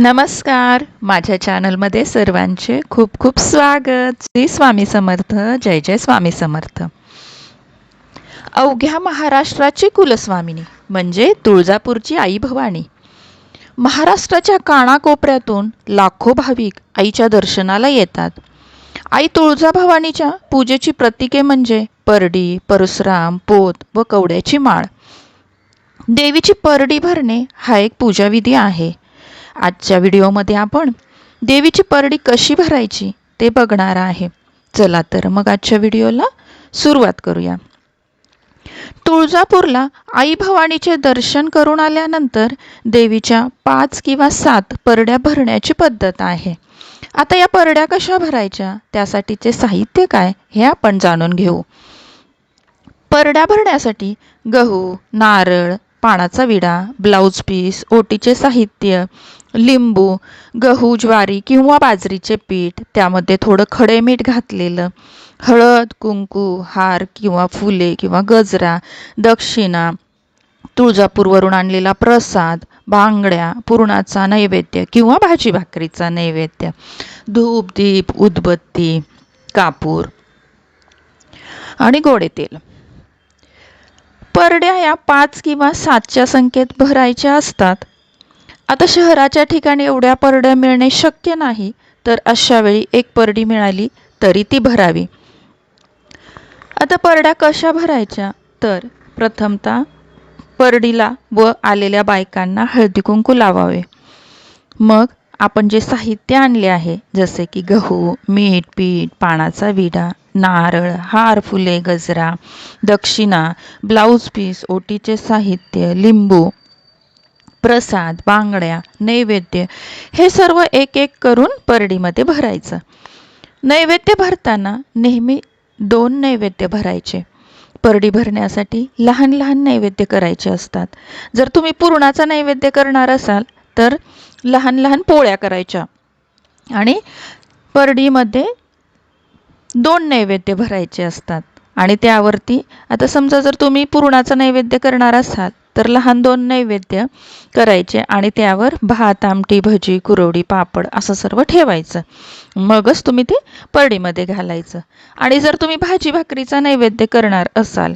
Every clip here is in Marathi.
नमस्कार. माझ्या चॅनलमध्ये सर्वांचे खूप खूप स्वागत. श्री स्वामी समर्थ. जय जय स्वामी समर्थ. अवघ्या महाराष्ट्राची कुलस्वामिनी म्हणजे तुळजापूरची आई भवानी. महाराष्ट्राच्या कानाकोपऱ्यातून लाखो भाविक आईच्या दर्शनाला येतात. आई तुळजाभवानीच्या पूजेची प्रतीके म्हणजे परडी परशुराम पोत व कवड्याची माळ. देवीची परडी भरणे हा एक पूजाविधी आहे. आजच्या व्हिडिओमध्ये आपण देवीची परडी कशी भरायची ते बघणार आहे. चला तर मग आजच्या व्हिडिओला सुरुवात करूया. तुळजापूरला आई भवानीचे दर्शन करून आल्यानंतर देवीच्या पाच किंवा सात परड्या भरण्याची पद्धत आहे. आता या परड्या कशा भरायच्या? त्यासाठीचे साहित्य काय? हे आपण जाणून घेऊ. परड्या भरण्यासाठी गहू नारळ पानाचा विडा ब्लाऊज पीस ओटीचे साहित्य लिंबू गहू ज्वारी किंवा बाजरीचे पीठ त्यामध्ये थोडं खडे मीठ घातलेलं. हळद कुंकू हार किंवा फुले किंवा गजरा दक्षिणा तुळजापूरवरून आणलेला प्रसाद बांगड्या पुरणाचा नैवेद्य किंवा भाजी भाकरीचा नैवेद्य. धूप दीप उदबत्ती कापूर आणि गोडे तेल. परड्या या पाच किंवा सातच्या संख्येत भरायच्या असतात. आता शहराच्या ठिकाणी एवढ्या परड्या मिळणे शक्य नाही तर अशा वेळी एक परडी मिळाली तरी ती भरावी. आता परड्या कशा भरायच्या? तर प्रथमतः परडीला व आलेल्या बायकांना हळदी कुंकू लावावे. मग आपण जे साहित्य आणले आहे जसे की गहू मीठ पीठ पानाचा विडा नारळ हार फुले गजरा दक्षिणा ब्लाऊज पीस ओटीचे साहित्य लिंबू प्रसाद बांगड्या नैवेद्य हे सर्व एक एक करून परडीमध्ये भरायचं. नैवेद्य भरताना नेहमी दोन नैवेद्य भरायचे. परडी भरण्यासाठी लहान लहान नैवेद्य करायचे असतात. जर तुम्ही पूर्णाचा नैवेद्य करणार असाल तर लहान लहान पोळ्या करायच्या. आणि परडीमध्ये दोन नैवेद्य भरायचे असतात. आणि त्यावरती आता समजा जर तुम्ही पुरणाचा नैवेद्य करणार असाल तर लहान दोन नैवेद्य करायचे आणि त्यावर भात आमटी भजी कुरवडी पापड असं सर्व ठेवायचं. मगच तुम्ही ते परडीमध्ये घालायचं. आणि जर तुम्ही भाजी भाकरीचा नैवेद्य करणार असाल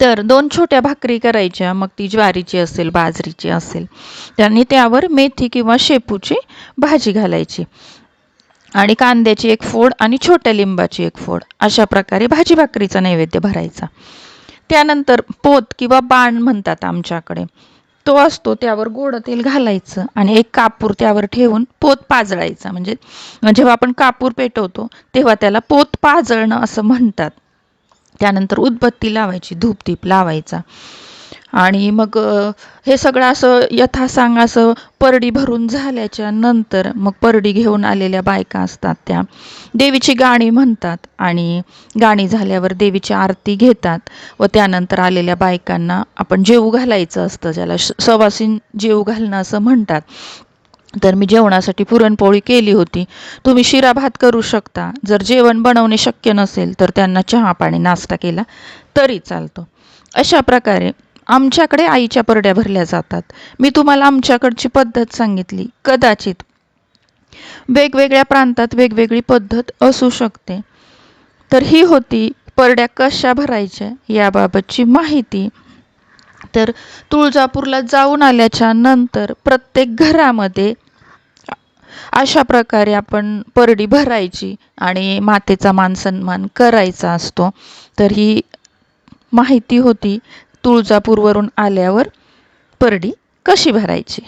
तर दोन छोट्या भाकरी करायच्या. मग ती ज्वारीची असेल बाजरीची असेल त्यांनी त्यावर मेथी किंवा शेपूची भाजी घालायची. आणि कांद्याची एक फोड आणि छोट्या लिंबाची एक फोड अशा प्रकारे भाजी भाकरीचा नैवेद्य भरायचा. त्यानंतर पोत किंवा बाण म्हणतात आमच्याकडे. तो असतो त्यावर गोड तेल घालायचं आणि एक कापूर त्यावर ठेवून पोत पाजळायचा. म्हणजे जेव्हा आपण कापूर पेटवतो तेव्हा त्याला पोत पाजळणं असं म्हणतात. त्यानंतर उदबत्ती लावायची धूपदीप लावायचा. आणि मग हे सगळं असं यथासांग असं परडी भरून झाल्याच्यानंतर मग परडी घेऊन आलेल्या बायका असतात त्या. देवीची गाणी म्हणतात आणि गाणी झाल्यावर देवीची आरती घेतात व त्यानंतर आलेल्या बायकांना आपण जेऊ घालायचं असतं ज्याला सवासीन जेऊ घालणं असं म्हणतात. तर मी जेवणासाठी पुरणपोळी केली होती. तुम्ही शिरा भात करू शकता. जर जेवण बनवणे शक्य नसेल तर त्यांना चहा पाणी नाश्ता केला तरी चालतो. अशा प्रकारे आमच्याकडे आईच्या परड्या भरल्या जातात. मी तुम्हाला आमच्याकडची पद्धत सांगितली. कदाचित वेगवेगळ्या प्रांतात वेगवेगळी पद्धत असू शकते. तर ही होती परड्या कशा भरायच्या याबाबतची माहिती. तर तुळजापूरला जाऊन आल्याच्यानंतर प्रत्येक घरामध्ये अशा प्रकारे आपण परडी भरायची आणि मातेचा मान सन्मान करायचा असतो. तर ही माहिती होती. तुळजापूरवरून आल्यावर परडी कशी भरायची?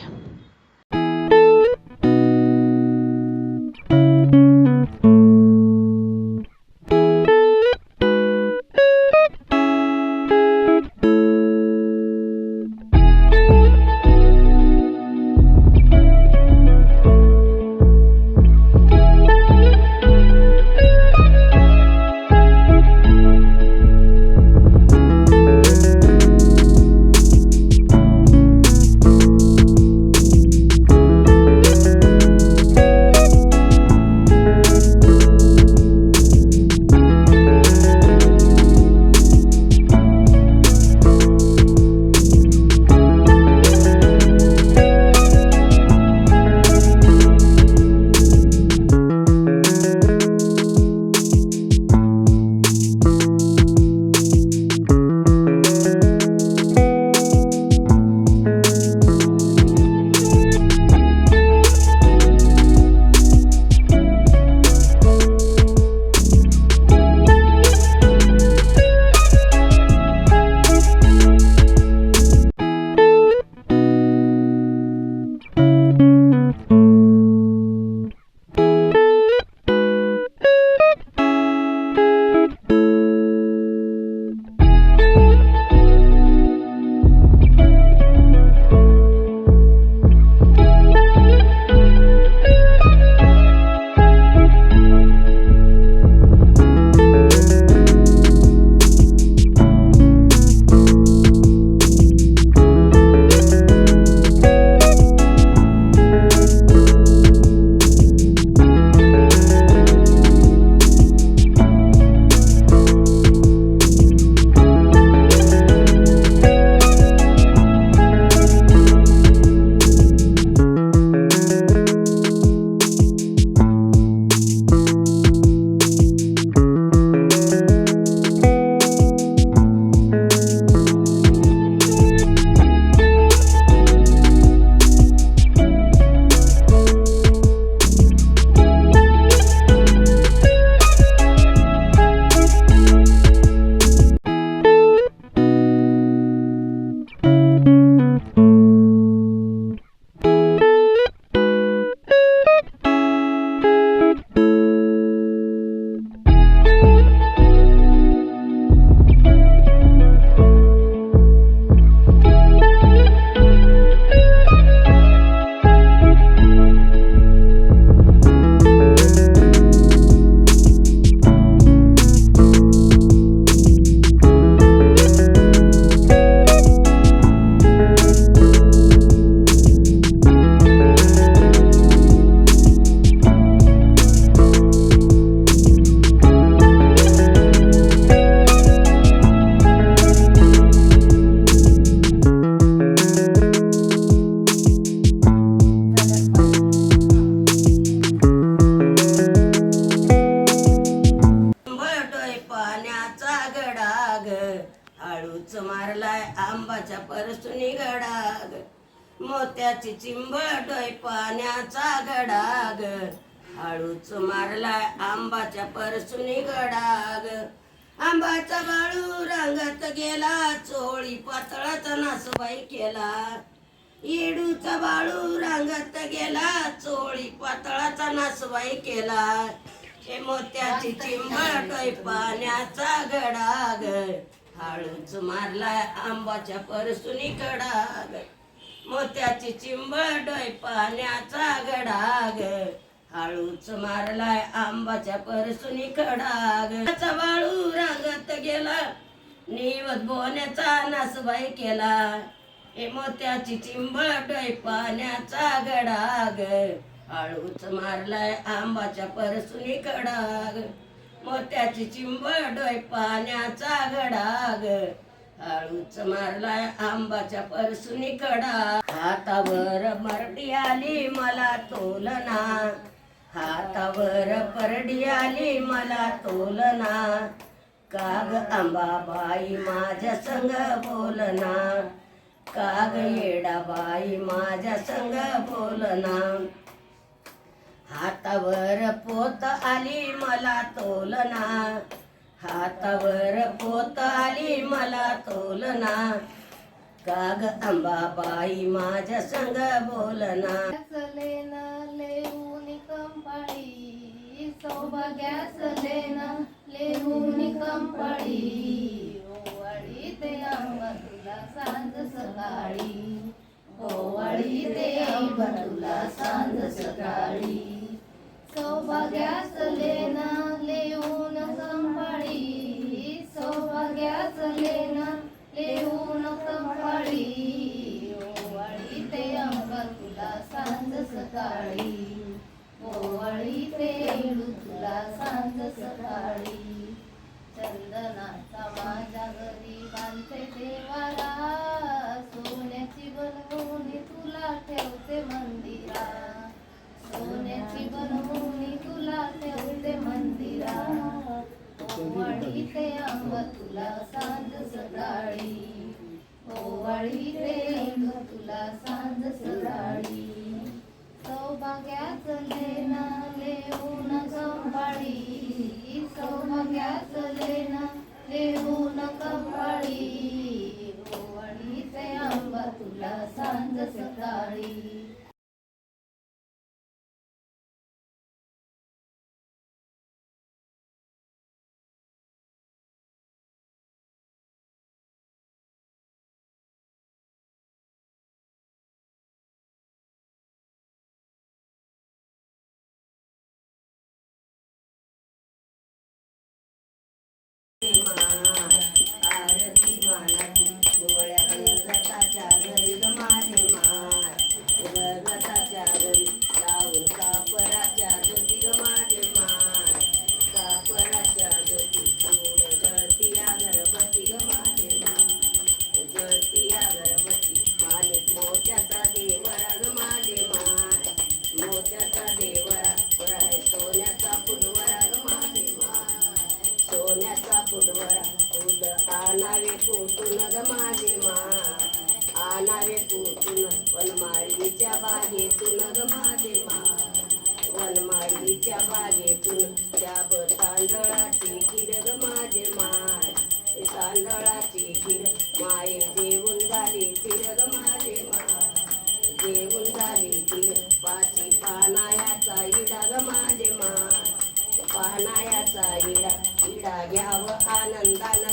मोत्याची चिंबळ डोय पाण्याचा गडाग. हळूच मारलाय आंबाच्या परसुनी गडाग. आंबाचा बाळू रंगत गेला चोळी पातळाचा नासबाई केला. येडूचा बाळू रंगत गेला चोळी पातळाचा नासबाई केला. हे मोत्याची चिंबळ डोय पाण्याचा गडाग. हळूच मारलाय आंबाच्या परसुनी गडाग. मोत्याची चिंबळ डोय पाण्याचा गडाग. हळूच मारलाय आंबाच्या परसुनी खडाग वाळू रांगत गेला निवत बोन्याचा नासबाई केला. हे मोत्याची चिंबळ पाण्याचा गडाग. हळूच मारलाय आंबाच्या परसुनी खडाग मोत्याची चिंबळ डोय पाण्याचा गडाग. हळूच मारलाय आंबाच्या परसुनी कडा. हातावर मरडी आली मला तोलना. हातावर परडी आली मला तोलना. काग आंबाबाई माझ्या संग बोलना. काग येडाबाई माझ्या संग बोलना. हातावर पोत आली मला तोलना. हातावर पोत आली मला तोलना. काग अंबाबाई माझ्या संग बोलना. लेन लेऊन कंपाळी. सौभाग्यास लेन लेऊन कंपाळी. ओवाळी ते अंग तुला सांज सकाळी. ओवाळी ते अंग तुला सांज सकाळी. सौभाग्यास लेना सकाळी. ओवळी ते तुला सांज सकाळी. आणावे वनमाळीच्या बागेतून ग माझे वनमाळीच्या बागेतून त्या तांदळाची खीर ग माझे माय तांदळाची खीर माये जेवून झाली खीर ग माझे माय जेवून झाली खीर पाची पानायाचा इडा ग माझे माय पानायाचा इडा इडा घ्यावं आनंदानं.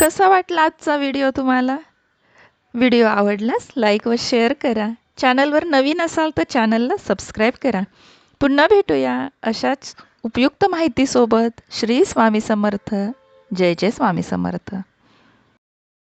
कसा वाटला आजचा व्हिडिओ तुम्हाला? व्हिडिओ आवडल्यास लाईक व शेअर करा. चॅनलवर नवीन असाल तर चॅनलला सबस्क्राईब करा. पुन्हा भेटूया अशाच उपयुक्त माहितीसोबत. श्री स्वामी समर्थ. जय जय स्वामी समर्थ.